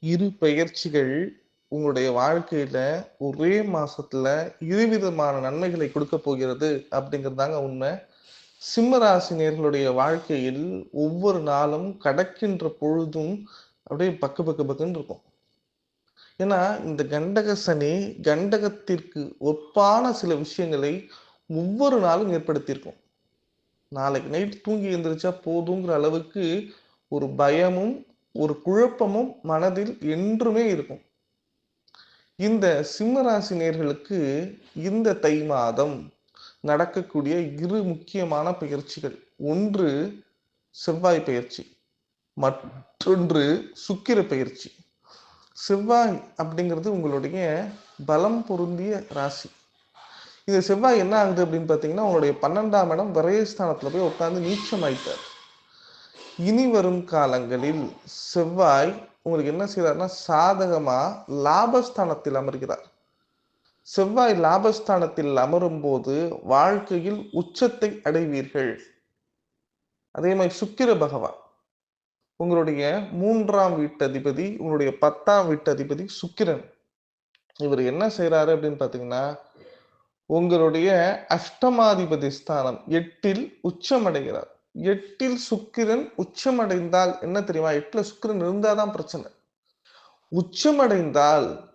இரு பெயர்ச்சிகள் உங்களுடைய வாழ்க்கையில ஒரே மாசத்துல இருவிதமான நன்மைகளை கொடுக்க போகிறது அப்படிங்கிறதாங்க உண்மை. சிம்மராசினியர்களுடைய வாழ்க்கையில் ஒவ்வொரு நாளும் கடக்கின்ற பொழுதும் அப்படியே பக்கு பக்கு பக்குன்னு இருக்கும். ஏன்னா இந்த கண்டக சனி கண்டகத்திற்கு ஒப்பான சில விஷயங்களை ஒவ்வொரு நாளும் ஏற்படுத்தியிருக்கும். நாளைக்கு நைட் தூங்கி எழுந்திரிச்சா போதுங்கிற அளவுக்கு ஒரு பயமும் ஒரு குழப்பமும் மனதில் என்றுமே இருக்கும். இந்த சிம்மராசி நேர்களுக்கு இந்த தை மாதம் நடக்கக்கூடிய இரு முக்கியமான பயிற்சிகள். ஒன்று செவ்வாய் பயிற்சி மற்றொன்று சுக்கிர பயிற்சி. செவ்வாய் அப்படிங்கிறது உங்களுடைய பலம் பொருந்திய ராசி. இந்த செவ்வாய் என்ன ஆகுது அப்படின்னு பார்த்தீங்கன்னா உங்களுடைய பன்னெண்டாம் இடம் விரயஸ்தானத்தில் போய் உட்காந்து நீச்சம் ஆயிட்டார் இனி வரும் காலங்களில் செவ்வாய் உங்களுக்கு என்ன செய்யறாருன்னா சாதகமா லாபஸ்தானத்தில் அமர்கிறார். செவ்வாய் லாபஸ்தானத்தில் அமரும் போது வாழ்க்கையில் உச்சத்தை அடைவீர்கள். அதே மாதிரி சுக்கிர பகவான் உங்களுடைய மூன்றாம் வீட்டதிபதி உங்களுடைய பத்தாம் வீட்டதிபதி சுக்கிரன். இவர் என்ன செய்யறாரு அப்படின்னு பாத்தீங்கன்னா உங்களுடைய அஷ்டமாதிபதி ஸ்தானம் எட்டில் உச்சமடைகிறார். எட்டில் சுக்கிரன் உச்சமடைந்தால் என்ன தெரியுமா? எட்டுல சுக்கிரன் இருந்தாதான் பிரச்சனை. உச்சமடைந்தால்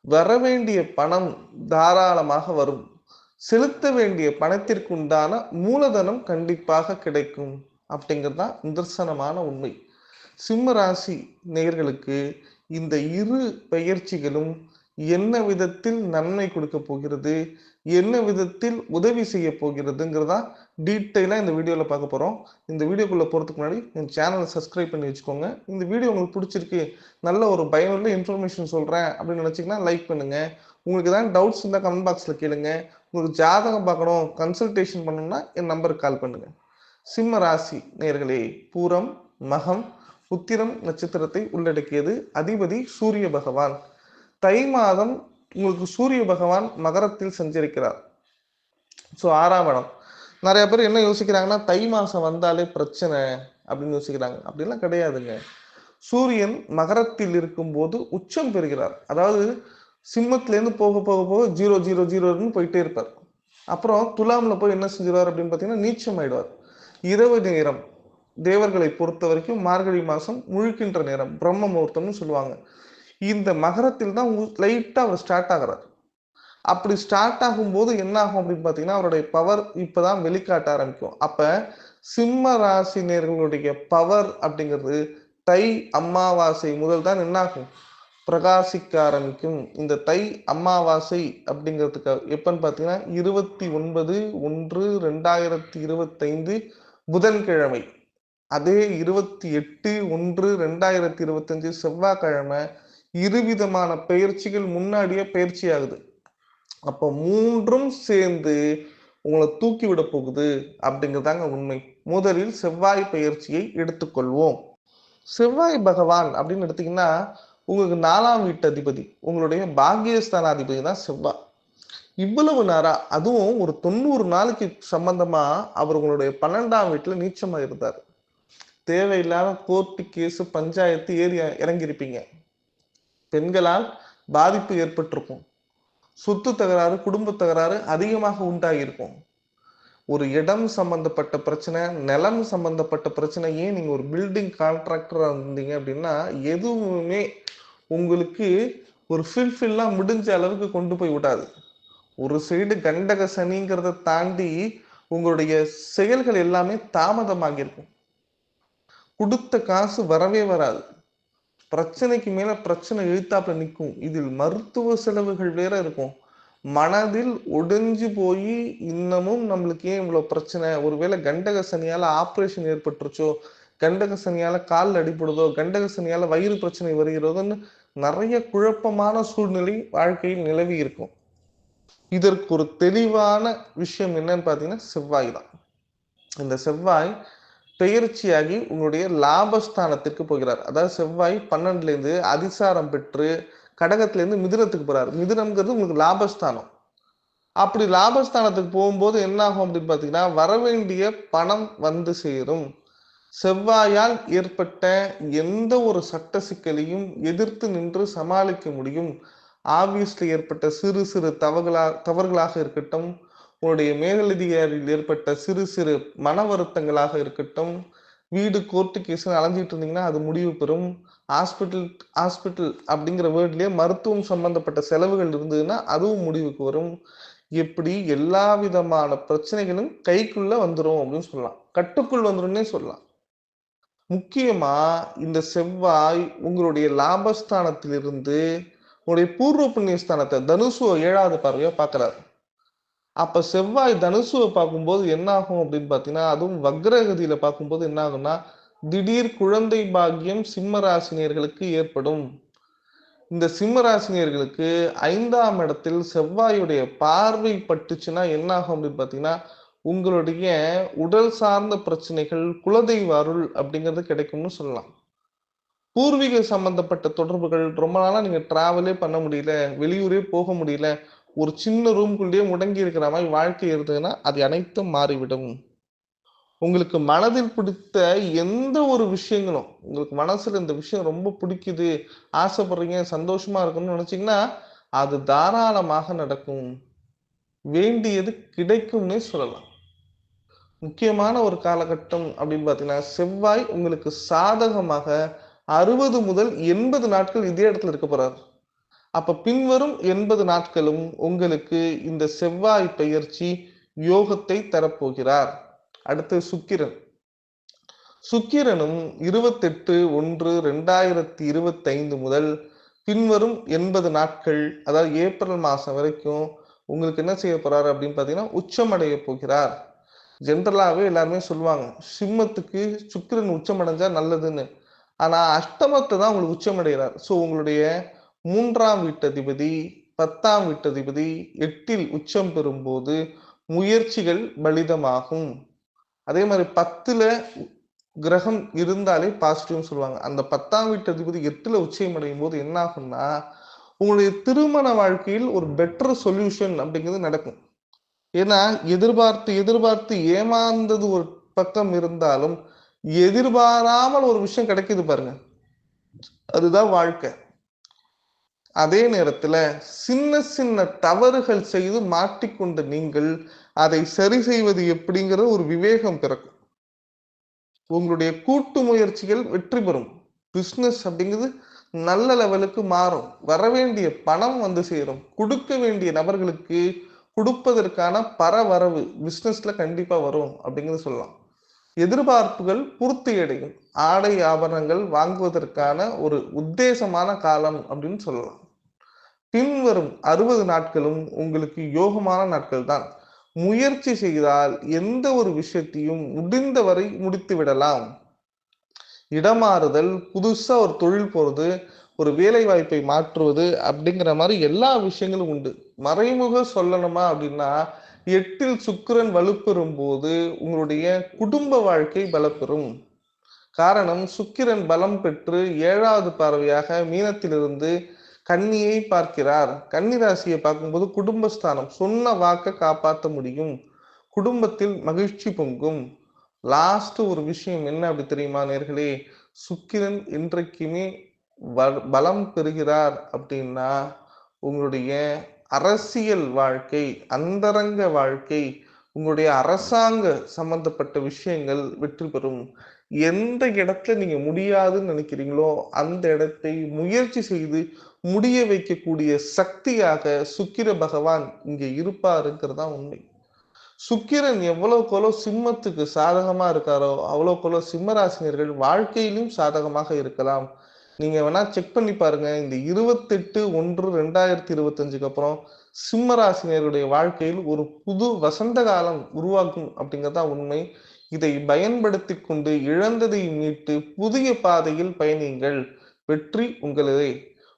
வர வேண்டிய பணம் தாராளமாக வரும். செலுத்த வேண்டிய பணத்திற்குண்டான மூலதனம் கண்டிப்பாக கிடைக்கும். அப்படிங்கிறது தான் நிதர்சனமான உண்மை. சிம்ம ராசி நேயர்களுக்கு இந்த இரு பெயர்ச்சிகளும் என்ன விதத்தில் நன்மை கொடுக்க போகிறது? என்ன விதத்தில் உதவி செய்ய போகிறதுங்கிறதா டீட்டெயிலாக இந்த வீடியோவில் பார்க்க போகிறோம் இந்த வீடியோக்குள்ளே போகிறதுக்கு முன்னாடி என் சேனலை சப்ஸ்கிரைப் பண்ணி வச்சுக்கோங்க. இந்த வீடியோ உங்களுக்கு பிடிச்சிருக்கு நல்ல ஒரு பயனுள்ள இன்ஃபர்மேஷன் சொல்கிறேன் அப்படின்னு நினச்சிங்கன்னா லைக் பண்ணுங்கள் உங்களுக்கு ஏதாவது டவுட்ஸ் இருந்தால் கமெண்ட் பாக்ஸில் கேளுங்க. உங்களுக்கு ஜாதகம் பார்க்கணும் கன்சல்டேஷன் பண்ணணும்னா என் நம்பருக்கு கால் பண்ணுங்கள் சிம்ம ராசி நேர்களே பூரம் மகம் உத்திரம் நட்சத்திரத்தை உள்ளடக்கியது அதிபதி சூரிய பகவான். தை மாதம் உங்களுக்கு சூரிய பகவான் மகரத்தில் செஞ்சிருக்கிறார் ஸோ ஆறாம் இடம். நிறைய பேர் என்ன யோசிக்கிறாங்கன்னா தை மாசம் வந்தாலே பிரச்சனை அப்படின்னு யோசிக்கிறாங்க. அப்படிலாம் கிடையாதுங்க. சூரியன் மகரத்தில் இருக்கும்போது உச்சம் பெறுகிறார். அதாவது சிம்மத்திலேருந்து போக போக போக ஜீரோ ஜீரோ ஜீரோன்னு போயிட்டே இருப்பார். அப்புறம் துலாமில் போய் என்ன செஞ்சிருவார் அப்படின்னு பார்த்தீங்கன்னா நீச்சம் ஆயிடுவார் இரவு நேரம் தேவர்களை பொறுத்த வரைக்கும் மார்கழி மாதம் முழுக்கின்ற நேரம் பிரம்ம முகூர்த்தம்னு சொல்லுவாங்க. இந்த மகரத்தில் தான் லைட்டாக அவர் ஸ்டார்ட் ஆகிறார். அப்படி ஸ்டார்ட் ஆகும்போது என்ன ஆகும் அப்படின்னு பார்த்தீங்கன்னா அவருடைய பவர் இப்போதான் வெளிக்காட்ட ஆரம்பிக்கும். அப்போ சிம்ம ராசினியர்களுடைய பவர் அப்படிங்கிறது தை அமாவாசை முதல் தான் என்ன ஆகும் பிரகாசிக்க ஆரம்பிக்கும். இந்த தை அமாவாசை அப்படிங்கிறதுக்கு எப்பன்னு பார்த்தீங்கன்னா இருபத்தி ஒன்பது ஒன்று ரெண்டாயிரத்தி இருபத்தைந்து புதன்கிழமை. அதே இருபத்தி எட்டு ஒன்று ரெண்டாயிரத்தி இருபத்தஞ்சு செவ்வாய்க்கிழமை இருவிதமான பயிற்சிகள் முன்னாடியே பயிற்சி ஆகுது அப்போ மூன்றும் சேர்ந்து உங்களை தூக்கி விட போகுது அப்படிங்கிறதாங்க உண்மை. முதலில் செவ்வாய் பயிற்சியை எடுத்துக்கொள்வோம். செவ்வாய் பகவான் அப்படின்னு எடுத்தீங்கன்னா உங்களுக்கு நாலாம் வீட்டு அதிபதி உங்களுடைய பாகியஸ்தானாதிபதி தான் செவ்வாய். இவ்வளவு நேரம் அதுவும் ஒரு தொண்ணூறு நாளைக்கு சம்பந்தமா அவர் உங்களுடைய பன்னெண்டாம் வீட்டுல நீச்சமா இருந்தார் தேவையில்லாத கோர்ட்டு கேஸ் பஞ்சாயத்து ஏறி இறங்கியிருப்பீங்க. பெண்களால் பாதிப்பு ஏற்பட்டிருக்கும். சொத்து தகராறு குடும்ப தகராறு அதிகமாக உண்டாகியிருக்கும். ஒரு இடம் சம்பந்தப்பட்ட பிரச்சனை நிலம் சம்பந்தப்பட்ட பிரச்சனை ஏன் நீங்க ஒரு பில்டிங் கான்ட்ராக்டராக இருந்தீங்க அப்படின்னா எதுவுமே உங்களுக்கு ஒரு ஃபில்ஃபில்லா முடிஞ்ச அளவுக்கு கொண்டு போய் விடாது. ஒரு சைடு கண்டக சனிங்கிறத தாண்டி உங்களுடைய செயல்கள் எல்லாமே தாமதமாகியிருக்கும். கொடுத்த காசு வரவே வராது. பிரச்சனைக்கு மேல பிரச்சனை இழுத்தாப்புல நிற்கும் இதில் மருத்துவ செலவுகள் வேற இருக்கும். மனதில் ஒடிஞ்சு போய் இன்னமும் நம்மளுக்கு ஏன் இவ்வளவு பிரச்சனை? ஒருவேளை கண்டக சனியால ஆப்ரேஷன் ஏற்பட்டுருச்சோ? கண்டக சனியால கால் அடிப்படுதோ கண்டக சனியால வயிறு பிரச்சனை வருகிறதோன்னு நிறைய குழப்பமான சூழ்நிலை வாழ்க்கையில் நிலவி இருக்கும். இதற்கு ஒரு தெளிவான விஷயம் என்னன்னு பார்த்தீங்கன்னா செவ்வாய் தான். இந்த செவ்வாய் பெயர்ச்சியாகி உங்களுடைய லாபஸ்தானத்திற்கு போகிறார். அதாவது செவ்வாய் பன்னெண்டுலேருந்து அதிசாரம் பெற்று கடகத்திலேருந்து மிதுனத்துக்கு போகிறார் மிதுனம்ங்கிறது உங்களுக்கு லாபஸ்தானம். அப்படி லாபஸ்தானத்துக்கு போகும்போது என்ன ஆகும் அப்படின்னு பார்த்தீங்கன்னா வரவேண்டிய பணம் வந்து சேரும். செவ்வாயால் ஏற்பட்ட எந்த ஒரு சட்ட சிக்கலையும் எதிர்த்து நின்று சமாளிக்க முடியும். ஆபீஸ்ல ஏற்பட்ட சிறு சிறு தவறுகளா தவறுகளாக இருக்கட்டும் உன்னுடைய மேலதிகாரியில் ஏற்பட்ட சிறு சிறு மன வருத்தங்களாக இருக்கட்டும் வீடு கோர்ட்டு கேஸ் அலைஞ்சிட்டு இருந்தீங்கன்னா அது முடிவு பெறும். ஹாஸ்பிட்டல் ஹாஸ்பிட்டல் அப்படிங்கிற வேர்ட்லயே மருத்துவம் சம்பந்தப்பட்ட செலவுகள் இருந்ததுன்னா அதுவும் முடிவுக்கு வரும். எப்படி? எல்லா விதமான பிரச்சனைகளும் கைக்குள்ள வந்துடும் அப்படின்னு சொல்லலாம். கட்டுக்குள் வந்துடும்னே சொல்லலாம். முக்கியமா இந்த செவ்வாய் உங்களுடைய லாபஸ்தானத்திலிருந்து உங்களுடைய பூர்வ புண்ணிய ஸ்தானத்தை தனுசுவ ஏழாவது பார்வையா பார்க்கிறார். அப்ப செவ்வாய் தனுசுவை பார்க்கும்போது என்ன ஆகும் அப்படின்னு பாத்தீங்கன்னா அதுவும் வக்ரகதியில பார்க்கும்போது என்ன ஆகும்னா திடீர் குழந்தை பாக்கியம் சிம்ம ராசினியர்களுக்கு ஏற்படும். இந்த சிம்ம ராசினியர்களுக்கு ஐந்தாம் இடத்தில் செவ்வாயுடைய பார்வை பட்டுச்சுன்னா என்ன ஆகும் அப்படின்னு பாத்தீங்கன்னா உங்களுடைய உடல் சார்ந்த பிரச்சனைகள் குலதெய்வ அருள் அப்படிங்கிறது கிடைக்கும்னு சொல்லலாம். பூர்வீக சம்பந்தப்பட்ட தொடர்புகள் ரொம்ப நாளா நீங்க டிராவலே பண்ண முடியல வெளியூரே போக முடியல ஒரு சின்ன ரூம்குள்ளேயே முடங்கி இருக்கிற மாதிரி வாழ்க்கை இருந்ததுன்னா அது அனைத்தும் மாறிவிடும். உங்களுக்கு மனதில் பிடித்த எந்த ஒரு விஷயங்களும் உங்களுக்கு மனசுல இந்த விஷயம் ரொம்ப பிடிக்குது ஆசைப்படுறீங்க சந்தோஷமா இருக்கணும்னு நினைச்சீங்கன்னா அது தாராளமாக நடக்கும். வேண்டியது கிடைக்கும்னே சொல்லலாம். முக்கியமான ஒரு காலகட்டம் அப்படின்னு பார்த்தீங்கன்னா செவ்வாய் உங்களுக்கு சாதகமாக அறுபது முதல் எண்பது நாட்கள் இதே இடத்துல இருக்க போறாரு. அப்ப பின்வரும் எண்பது நாட்களும் உங்களுக்கு இந்த செவ்வாய் பெயர்ச்சி யோகத்தை தரப்போகிறார். அடுத்து சுக்கிரன். சுக்கிரனும் இருபத்தெட்டு ஒன்று ரெண்டாயிரத்தி இருபத்தி ஐந்து முதல் பின்வரும் எண்பது நாட்கள் அதாவது ஏப்ரல் மாதம் வரைக்கும் உங்களுக்கு என்ன செய்ய போறாரு அப்படின்னு பார்த்தீங்கன்னா உச்சமடைய போகிறார். ஜென்ரலாகவே எல்லாருமே சொல்லுவாங்க சிம்மத்துக்கு சுக்கிரன் உச்சமடைஞ்சா நல்லதுன்னு. ஆனால் அஷ்டமத்தை தான் உங்களுக்கு உச்சமடைகிறார். ஸோ உங்களுடைய மூன்றாம் வீட்டதிபதி பத்தாம் வீட்டதிபதி எட்டில் உச்சம் பெறும்போது முயற்சிகள் பலிதமாகும். அதே மாதிரி பத்துல கிரகம் இருந்தாலே பாசிட்டிவ்னு சொல்லுவாங்க. அந்த பத்தாம் வீட்டு அதிபதி எட்டுல உச்சயம் அடையும் போது என்ன ஆகும்னா உங்களுடைய திருமண வாழ்க்கையில் ஒரு பெட்டர் சொல்யூஷன் அப்படிங்கிறது நடக்கும். ஏன்னா எதிர்பார்த்து எதிர்பார்த்து ஏமாந்தது ஒரு பக்கம் இருந்தாலும் எதிர்பாராமல் ஒரு விஷயம் கிடைக்குது பாருங்க. அதுதான் வாழ்க்கை. அதே நேரத்துல சின்ன சின்ன தவறுகள் செய்து மாட்டிக்கொண்ட நீங்கள் அதை சரி செய்வது எப்படிங்கிற ஒரு விவேகம் பிறக்கும். உங்களுடைய கூட்டு முயற்சிகள் வெற்றி பெறும். பிஸ்னஸ் அப்படிங்கிறது நல்ல லெவலுக்கு மாறும். வர வேண்டிய பணம் வந்து சேரும். கொடுக்க வேண்டிய நபர்களுக்கு கொடுப்பதற்கான பரவரவு பிஸ்னஸ்ல கண்டிப்பா வரும் அப்படிங்கிறது சொல்லலாம். எதிர்பார்ப்புகள் பூர்த்தி அடையும் ஆடை ஆபரணங்கள் வாங்குவதற்கான ஒரு உத்தேசமான காலம் அப்படின்னு சொல்லலாம். பின்வரும் அறுபது நாட்களும் உங்களுக்கு யோகமான நாட்கள் தான். முயற்சி செய்தால் எந்த ஒரு விஷயத்தையும் முடிந்தவரை முடித்து விடலாம் இடமாறுதல் புதுசா ஒரு தொழில் போறது ஒரு வேலை வாய்ப்பை மாற்றுவது அப்படிங்கிற மாதிரி எல்லா விஷயங்களும் உண்டு. மறைமுக சொல்லணுமா அப்படின்னா எட்டில் சுக்கிரன் வலுப்பெறும் போது உங்களுடைய குடும்ப வாழ்க்கை பலப்பெறும். காரணம் சுக்கிரன் பலம் பெற்று ஏழாவது பார்வையாக மீனத்திலிருந்து கன்னியை பார்க்கிறார். கன்னி ராசியை பார்க்கும்போது குடும்பஸ்தானம் சொன்ன வாக்க காப்பாற்ற முடியும். குடும்பத்தில் மகிழ்ச்சி பொங்கும். லாஸ்ட் ஒரு விஷயம் என்ன அப்படி தெரியுமா நேர்களே? சுக்கிரன் இன்றைக்குமே பலம் பெறுகிறார் அப்படின்னா உங்களுடைய அரசியல் வாழ்க்கை அந்தரங்க வாழ்க்கை உங்களுடைய அரசாங்க சம்பந்தப்பட்ட விஷயங்கள் வெற்றி பெறும். எந்த இடத்துல நீங்க முடியாதுன்னு நினைக்கிறீங்களோ அந்த இடத்தை முயற்சி செய்து முடிய வைக்கக்கூடிய சக்தியாக சுக்கிர பகவான் இங்க இருப்பாருங்கிறதா உண்மை. சுக்கிரன் எவ்வளவுக்கெவ்வளோ சிம்மத்துக்கு சாதகமா இருக்காரோ அவ்வளவுக்கெவ்வளோ சிம்மராசினியர்கள் வாழ்க்கையிலும் சாதகமாக இருக்கலாம். நீங்க வேணா செக் பண்ணி பாருங்க. இந்த இருபத்தெட்டு ஒன்று ரெண்டாயிரத்தி இருபத்தஞ்சுக்கு அப்புறம் சிம்மராசினியருடைய வாழ்க்கையில் ஒரு புது வசந்த காலம் உருவாக்கும் அப்படிங்கறதா உண்மை. இதை பயன்படுத்தி கொண்டு இழந்ததை மீட்டு புதிய பாதையில் பயணியுங்கள். வெற்றி உங்களதே.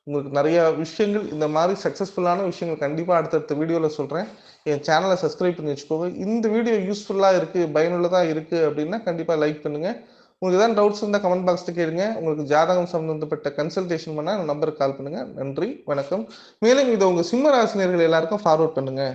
உங்களுக்கு நிறைய விஷயங்கள் இந்த மாதிரி சக்சஸ்ஃபுல்லான விஷயங்கள் கண்டிப்பாக அடுத்தடுத்த வீடியோவில் சொல்கிறேன் என் சேனலை சப்ஸ்கிரைப் பண்ணி வச்சுக்கோங்க. இந்த வீடியோ யூஸ்ஃபுல்லாக இருக்குது பயனுள்ளதாக இருக்குது அப்படின்னா கண்டிப்பாக லைக் பண்ணுங்கள் உங்களுக்கு ஏதாவது டவுட்ஸ் இருந்தால் கமெண்ட் பாக்ஸில் கேளுங்க. உங்களுக்கு ஜாதகம் சம்பந்தப்பட்ட கன்சல்டேஷன் பண்ணால் நம்பருக்கு கால் பண்ணுங்கள் நன்றி வணக்கம். மேலும் இதை உங்கள் சிம்ம ராசினியர்கள் எல்லாருக்கும் ஃபார்வர்ட் பண்ணுங்கள்